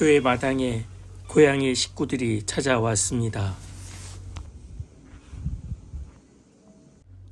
교회 마당에 고양이 식구들이 찾아왔습니다.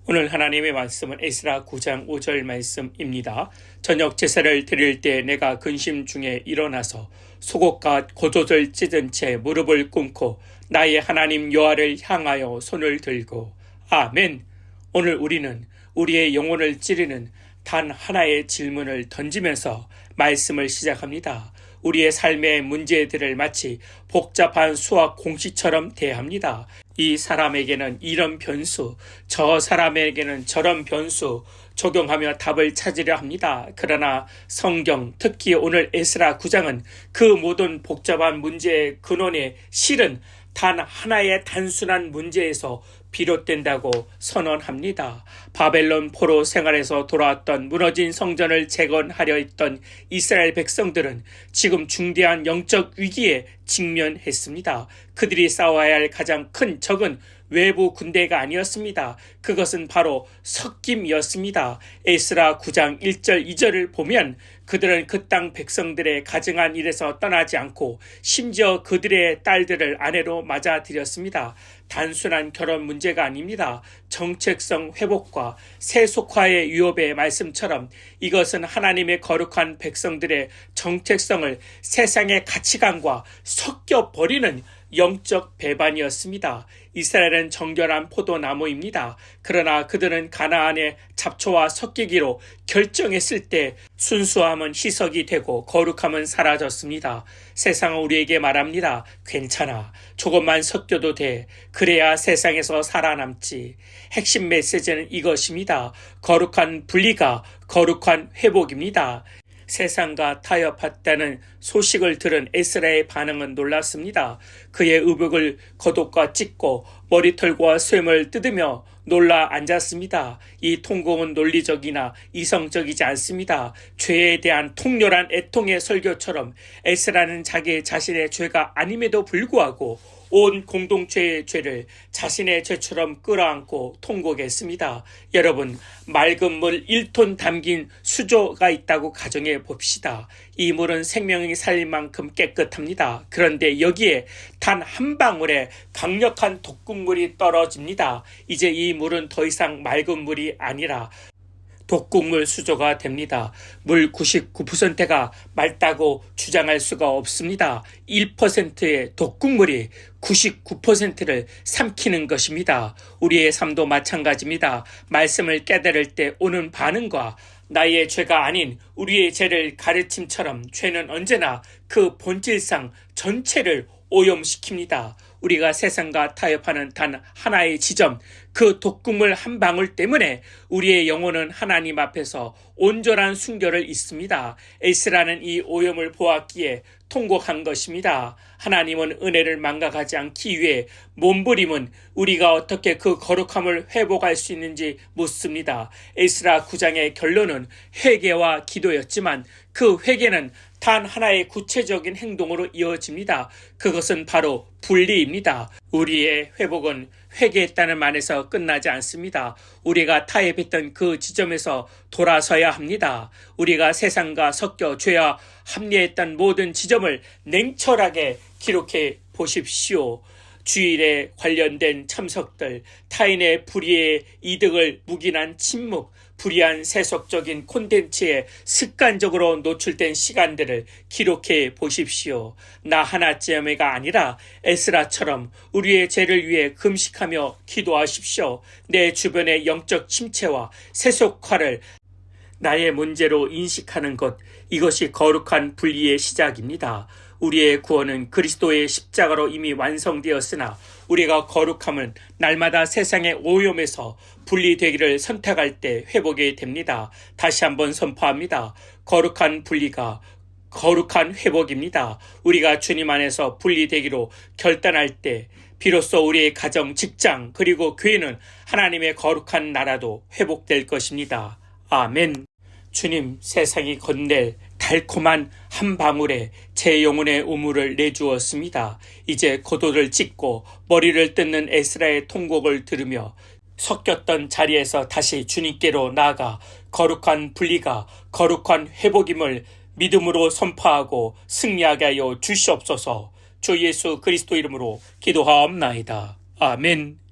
오늘 하나님의 말씀은 에스라 9장 5절 말씀입니다. 저녁 제사를 드릴 때 내가 근심 중에 일어나서 속옷과 겉옷을 찢은 채 무릎을 꿇고 나의 하나님 여호와를 향하여 손을 들고 아멘. 오늘 우리는 우리의 영혼을 찌르는 단 하나의 질문을 던지면서 말씀을 시작합니다. 우리의 삶의 문제들을 마치 복잡한 수학 공식처럼 대합니다. 이 사람에게는 이런 변수, 저 사람에게는 저런 변수 적용하며 답을 찾으려 합니다. 그러나 성경, 특히 오늘 에스라 9장은 그 모든 복잡한 문제의 근원에 실은 단 하나의 단순한 문제에서 비롯된다고 선언합니다. 바벨론 포로 생활에서 돌아왔던 무너진 성전을 재건하려 했던 이스라엘 백성들은 지금 중대한 영적 위기에 직면했습니다. 그들이 싸워야 할 가장 큰 적은 외부 군대가 아니었습니다. 그것은 바로 섞임이었습니다. 에스라 9장 1절 2절을 보면 그들은 그 땅 백성들의 가증한 일에서 떠나지 않고 심지어 그들의 딸들을 아내로 맞아들였습니다. 단순한 결혼 문제가 아닙니다. 정책성 회복과 세속화의 위협의 말씀처럼 이것은 하나님의 거룩한 백성들의 정책성을 세상의 가치관과 섞여 버리는 영적 배반이었습니다. 이스라엘은 정결한 포도나무입니다. 그러나 그들은 가나안의 잡초와 섞이기로 결정했을 때 순수함은 희석이 되고 거룩함은 사라졌습니다. 세상은 우리에게 말합니다. 괜찮아. 조금만 섞여도 돼. 그래야 세상에서 살아남지. 핵심 메시지는 이것입니다. 거룩한 분리가 거룩한 회복입니다. 세상과 타협했다는 소식을 들은 에스라의 반응은 놀랐습니다. 그의 의복을 겉옷과 찢고 머리털과 쇠을 뜯으며 놀라 앉았습니다. 이 통곡은 논리적이나 이성적이지 않습니다. 죄에 대한 통렬한 애통의 설교처럼 에스라는 자기 자신의 죄가 아님에도 불구하고 온 공동체의 죄를 자신의 죄처럼 끌어안고 통곡했습니다. 여러분, 맑은 물 1톤 담긴 수조가 있다고 가정해 봅시다. 이 물은 생명이 살릴 만큼 깨끗합니다. 그런데 여기에 단 한 방울의 강력한 독극물이 떨어집니다. 이제 이 물은 더 이상 맑은 물이 아니라 독극물 수조가 됩니다. 물 99%가 맑다고 주장할 수가 없습니다. 1%의 독극물이 99%를 삼키는 것입니다. 우리의 삶도 마찬가지입니다. 말씀을 깨달을 때 오는 반응과 나의 죄가 아닌 우리의 죄를 가르침처럼 죄는 언제나 그 본질상 전체를 오염시킵니다. 우리가 세상과 타협하는 단 하나의 지점, 그 독극물 한 방울 때문에 우리의 영혼은 하나님 앞에서 온전한 순결을 잊습니다. 에스라는 이 오염을 보았기에 통곡한 것입니다. 하나님은 은혜를 망각하지 않기 위해 몸부림은 우리가 어떻게 그 거룩함을 회복할 수 있는지 묻습니다. 에스라 9장의 결론은 회개와 기도였지만 그 회개는 단 하나의 구체적인 행동으로 이어집니다. 그것은 바로 분리입니다. 우리의 회복은 회개했다는 말에서 끝나지 않습니다. 우리가 타협했던 그 지점에서 돌아서야 합니다. 우리가 세상과 섞여 죄와 합리했던 모든 지점을 냉철하게 기록해 보십시오. 주일에 관련된 참석들, 타인의 불의의 이득을 묵인한 침묵, 불의한 세속적인 콘텐츠에 습관적으로 노출된 시간들을 기록해 보십시오. 나 하나쯤에가 아니라 에스라처럼 우리의 죄를 위해 금식하며 기도하십시오. 내 주변의 영적 침체와 세속화를 나의 문제로 인식하는 것, 이것이 거룩한 분리의 시작입니다. 우리의 구원은 그리스도의 십자가로 이미 완성되었으나 우리가 거룩함은 날마다 세상의 오염에서 분리되기를 선택할 때 회복이 됩니다. 다시 한번 선포합니다. 거룩한 분리가 거룩한 회복입니다. 우리가 주님 안에서 분리되기로 결단할 때 비로소 우리의 가정, 직장, 그리고 교회는 하나님의 거룩한 나라도 회복될 것입니다. 아멘. 주님 세상이 건넬 달콤한 한 방울에 제 영혼의 우물을 내주었습니다. 이제 겉옷을 찢고 머리를 뜯는 에스라의 통곡을 들으며 섞였던 자리에서 다시 주님께로 나아가 거룩한 분리가 거룩한 회복임을 믿음으로 선포하고 승리하게 하여 주시옵소서 주 예수 그리스도 이름으로 기도하옵나이다. 아멘.